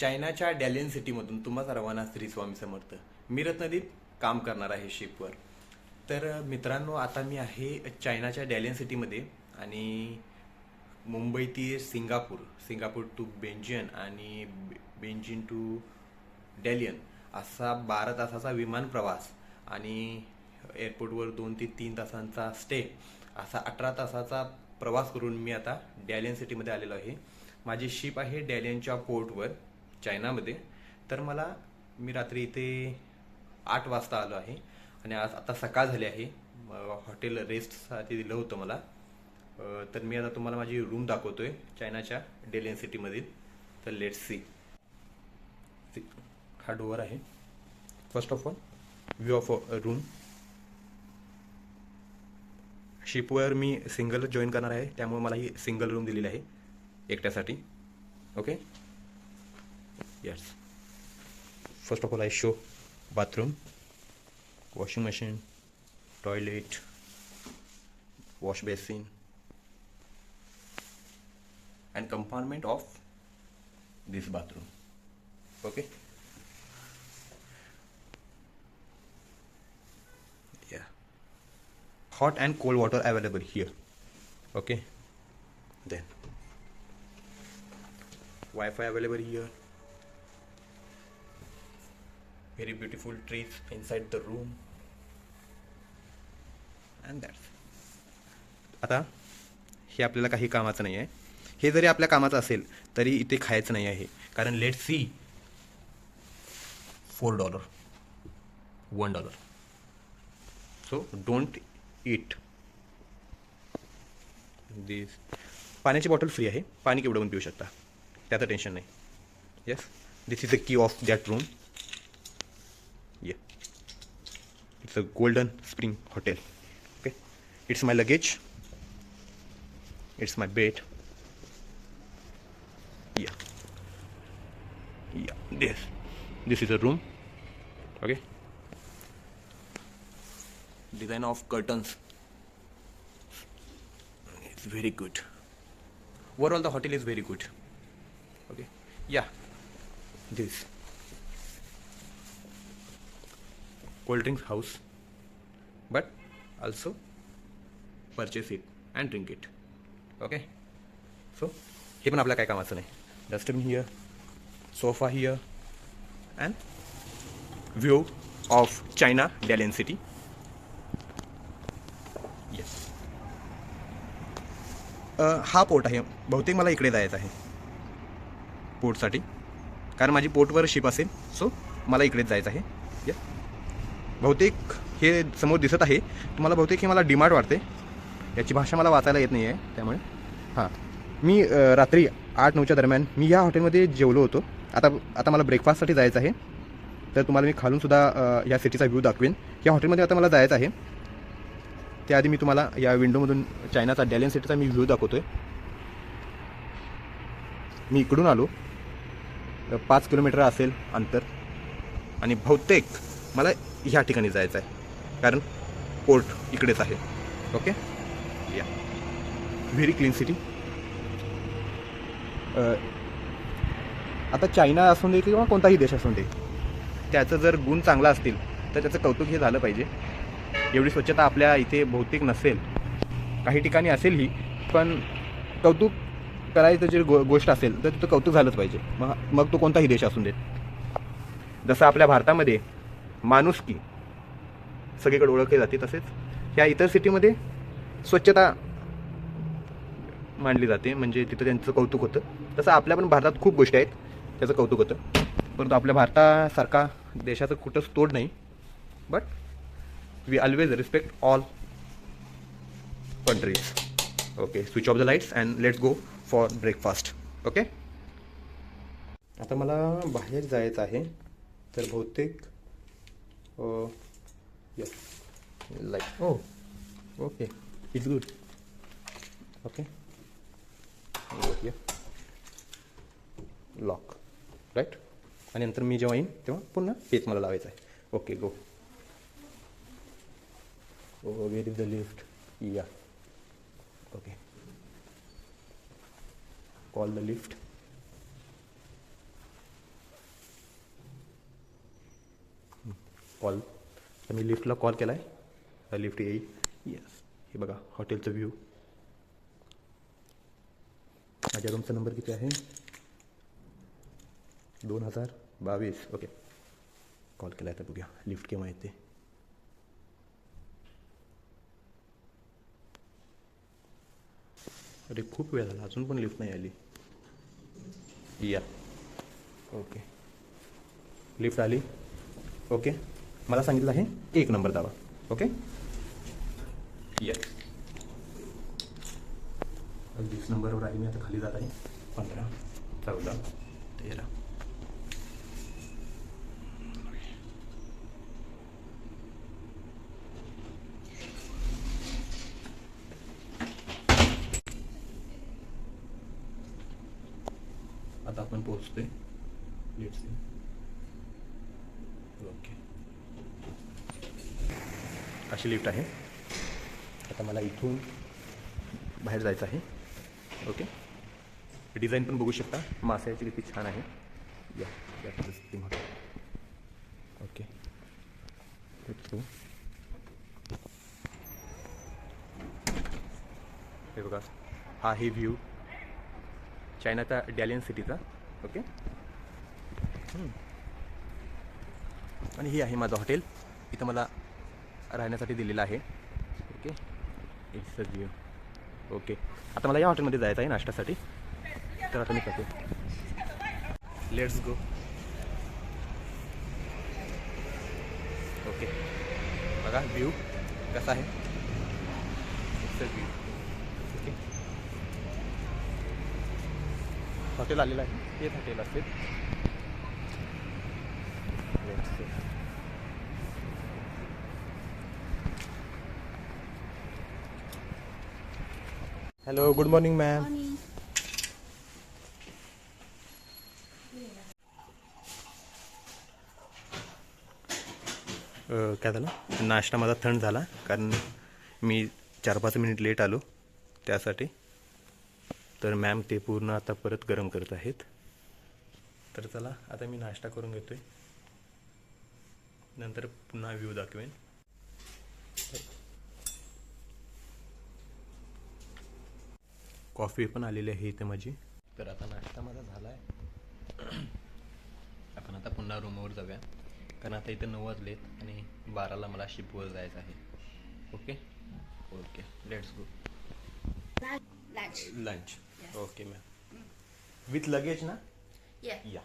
चायनाच्या डॅलियन सिटीमधून तुम्हा सर्वांना श्री स्वामी समर्थ. मी रत्नदीप काम करणार आहे शिपवर तर मित्रांनो आता मी आहे चायनाच्या डॅलियन सिटीमध्ये आणि मुंबई ती सिंगापूर सिंगापूर टू बेंजियन आणि बे- बेंजिन टू डॅलियन असा बारा तासाचा विमान प्रवास आणि एअरपोर्टवर दोन ते तीन तासांचा स्टे असा अठरा तासाचा प्रवास करून मी आता डॅलियन सिटीमध्ये आलेलो आहे. माझी शिप आहे डॅलियनच्या पोर्टवर चायनामध्ये. तर मला मी रात्री इथे आठ वाजता आलो आहे. आणि आज आता सकाळ झाली आहे. हॉटेल रेस्टसाठी दिलं होतं मला. तर मी आता तुम्हाला माझी रूम दाखवतो आहे चायनाच्या डेलियन सिटीमधील तर लेट सी हा डोअर आहे. First of all view of room शिपवर मी सिंगल जॉईन करणार आहे. त्यामुळे मला ही सिंगल रूम दिलेली आहे. एकट्यासाठी. Okay yes. First of all I show bathroom washing machine toilet wash basin and compartment of this bathroom. Okay? Yeah. Hot and cold water available here. Okay? Then. Wi-Fi available here. Very beautiful trees inside the room. And that's आता हे आपल्याला काही कामाचं नाही आहे हे जरी आपल्या कामाचं असेल तरी इथे खायचं नाही आहे. कारण let see four dollar one dollar so don't eat this पाण्याची बॉटल फ्री आहे. पाणी केवढं पण पिऊ शकता. त्याचं टेन्शन नाही. Yes this is the key of that room it's a golden spring hotel. Okay? It's my luggage. It's my bed. Yeah. Yeah. This. This is a room. Okay? Design of curtains. It's very good. Overall the hotel is very good. Okay? Yeah. This. Cold drinks house but also purchase it and drink it. Okay so हे पण आपल्या काय कामाचं नाही. Dustbin here sofa here and view of China Dalian city yes हा port आहे. बहुतेक मला इकडे जायचं आहे. पोर्टसाठी कारण माझी पोर्टवर शिप असेल सो मला इकडेच जायचं आहे. येस बहुतेक हे समोर दिसत आहे. तुम्हाला बहुतेक हे मला डिमार्ट वाटते. याची भाषा मला वाचायला येत नाही आहे त्यामुळे. हां. मी रात्री आठ नऊच्या दरम्यान मी या हॉटेलमध्ये जेवलो होतो. आता आता मला ब्रेकफास्टसाठी जायचं आहे. तर तुम्हाला मी खालूनसुद्धा या सिटीचा व्ह्यू दाखवेन. या हॉटेलमध्ये आता मला जायचं आहे. त्याआधी मी तुम्हाला या विंडोमधून चायनाचा डॅलियन सिटीचा मी व्ह्यू दाखवतो आहे मी इकडून आलो. पाच किलोमीटर असेल अंतर. आणि बहुतेक मला ह्या ठिकाणी जायचं आहे. कारण पोर्ट इकडेच आहे. Okay yeah very clean city आता चायना असून दे किंवा कोणताही देश असून दे त्याचं जर गुण चांगला असतील तर त्याचं कौतुक हे झालं पाहिजे. एवढी स्वच्छता आपल्या इथे बहुतेक नसेल. काही ठिकाणी असेल ही पण कौतुक करायचं जे गो गोष्ट असेल तर तिथं कौतुक झालंच पाहिजे. मग मग तो कोणताही देश असून देत जसं आपल्या भारतामध्ये माणुसकी. सगळीकडे ओळखली जाते तसेच. ह्या इतर सिटीमध्ये स्वच्छता मांडली जाते. म्हणजे तिथं त्यांचं कौतुक होतं. तसं आपल्या पण भारतात खूप गोष्टी आहेत. त्याचं कौतुक होतं. परंतु आपल्या भारतासारखा देशाचं कुठंच तोड नाही. But we always respect all countries okay switch off the lights and let's go for breakfast okay आता मला बाहेर जायचं आहे. तर बहुतेक like oh okay okay. Good okay lock right आणि नंतर मी जेव्हा येईन तेव्हा पुन्हा पेच मला लावायचं आहे. Okay go oh where is the lift yeah okay call the lift call तर मी लिफ्टला कॉल केला आहे लिफ्ट येईल. येस हे बघा हॉटेलचं व्ह्यू माझ्या रूमचा नंबर किती आहे? दोन हजार बावीस. ओके कॉल केला आहे तर बघूया. लिफ्ट केव्हा येते? अरे खूप वेळ झाला. अजून पण लिफ्ट नाही आली. या. ओके लिफ्ट आली. ओके मला सांगितलं आहे एक नंबर दाबा ओके येस वीस नंबरवर आहे मी आता खाली जात आहे. पंधरा चौदा तेरा. आता आपण पोहोचतोय. लेट्स सी ओके अशी लिफ्ट आहे. आता मला इथून बाहेर जायचं आहे. ओके? डिझाईन पण बघू शकता. मासाची किती छान आहे. या या ओके? Let's हे बघा. हा हे व्ह्यू चायनाचा डॅलियन सिटीचा ओके? आणि हे आहे माझं हॉटेल इथं मला राहण्यासाठी दिलेलं आहे. Okay? It's a view okay. आता मला या हॉटेलमध्ये जायचं आहे नाश्त्यासाठी. तर आता मी करतो. Let's go okay. बघा व्ह्यू कसा आहे. It's a view okay. Hotel आलेलं आहे. तेच हॉटेल असेल. हॅलो गुड मॉर्निंग मॅम काय झालं? नाश्ता माझा थंड झाला कारण मी चार पाच मिनिट लेट आलो त्यासाठी. तर मॅम ते पूर्ण आता परत गरम करत आहेत. तर चला आता मी नाश्ता करून घेतोय. नंतर पुन्हा व्ह्यू दाखवेन. कॉफी पण आलेली आहे इथे माझी तर आता नाश्ता माझा झाला आहे आपण आता पुन्हा रूमवर जाऊया कारण आता इथं नऊ वाजलेत आणि बाराला मला शिपवर जायचं आहे okay okay let's go. Lunch. Okay ma'am with luggage ना you.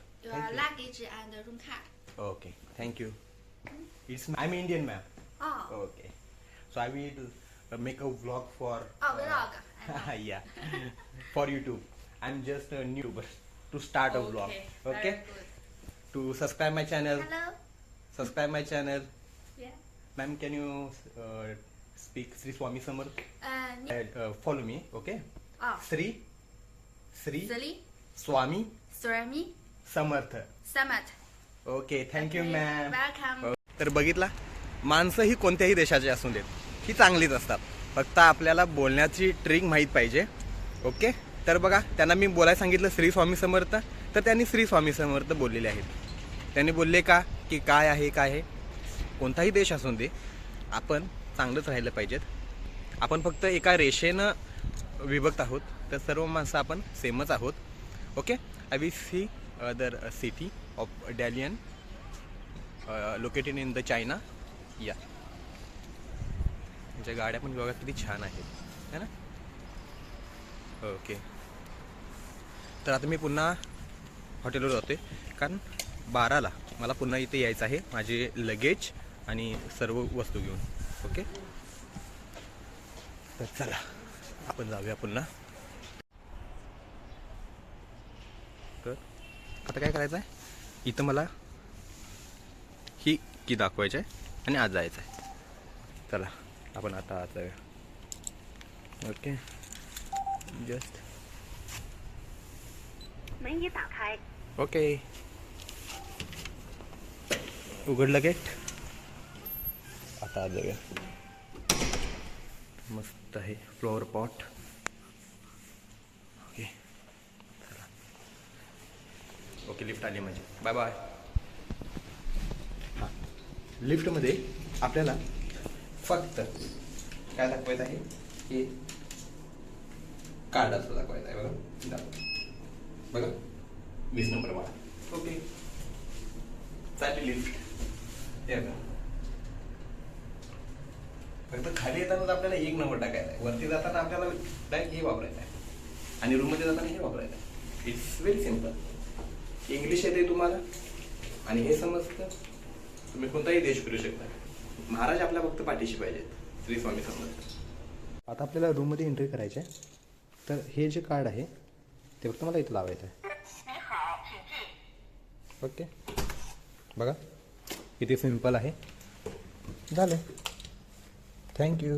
luggage and the room card. Okay thank you I Indian ma'am Oh. Okay. So I will uh, make a vlog for. Oh, vlog. Uh, yeah. for YouTube. I'm just a new, but to start a vlog. Very Okay. good. To subscribe my channel. Hello. Subscribe my channel. Yeah. Ma'am, can you uh, speak Sri Swami Samarth? Uh, Uh, uh, follow me. Okay. oh. Sri. Sri. Sri, Swami Swami, Samarth. Samat. Okay thank you Okay, ma'am Welcome. तर बघितला माणसं ही कोणत्याही देशाची असू देत ही चांगलीच असतात फक्त आपल्याला बोलण्याची ट्रिक माहीत पाहिजे. ओके तर बघा त्यांना मी बोलायला सांगितलं श्री स्वामी समर्थ. तर त्यांनी श्री स्वामी समर्थ बोललेले आहेत. त्यांनी बोलले का? की काय आहे काय आहे? कोणताही देश असून दे आपण चांगलंच राहिलं पाहिजेत. आपण फक्त एका रेषेनं विभक्त आहोत. तर सर्व माणसं आपण सेमच आहोत. Okay I we see other city of Dalian located in the China yeah म्हणजे गाड्या पण बघा किती छान आहेत. है ना? ओके. तर आता मी पुन्हा हॉटेलवर जाते कारण बाराला मला पुन्हा इथे यायचं आहे माझे लगेज आणि सर्व वस्तू घेऊन. ओके? तर चला आपण जाऊया पुन्हा. तर आता काय करायचं आहे इथं मला ही की दाखवायची आहे आणि आज जायचं आहे चला. आपण आता आता जाऊया ओके जस्ट म्हणजे ओके. उघडलं गेट आता आज मस्त आहे. Flower pot okay. Okay lift आली म्हणजे बाय बाय हां लिफ्टमध्ये आपल्याला फक्त काय दाखवायचं आहे? हे कार्ड असं दाखवायचं आहे बघा. दाखवा बघा. वीस नंबर मला ओके. चालेल लिफ्ट. फक्त खाली येताना आपल्याला एक नंबर टाकायचा आहे. वरती जाताना आपल्याला डायरेक्ट हे वापरायचं आहे. आणि रूममध्ये जाताना हे वापरायचं आहे. इट्स व्हेरी सिंपल इंग्लिश येते तुम्हाला. आणि हे समजतं. तुम्ही कोणताही देश फिरू शकता. महाराज आपल्या फक्त पाठीशी पाहिजेत. श्री स्वामी समर्थ आता आपल्याला रूममध्ये एंट्री करायची आहे. तर हे जे कार्ड आहे ते फक्त मला इथं लावायचं आहे ओके. बघा. किती सिंपल आहे. झालं थँक्यू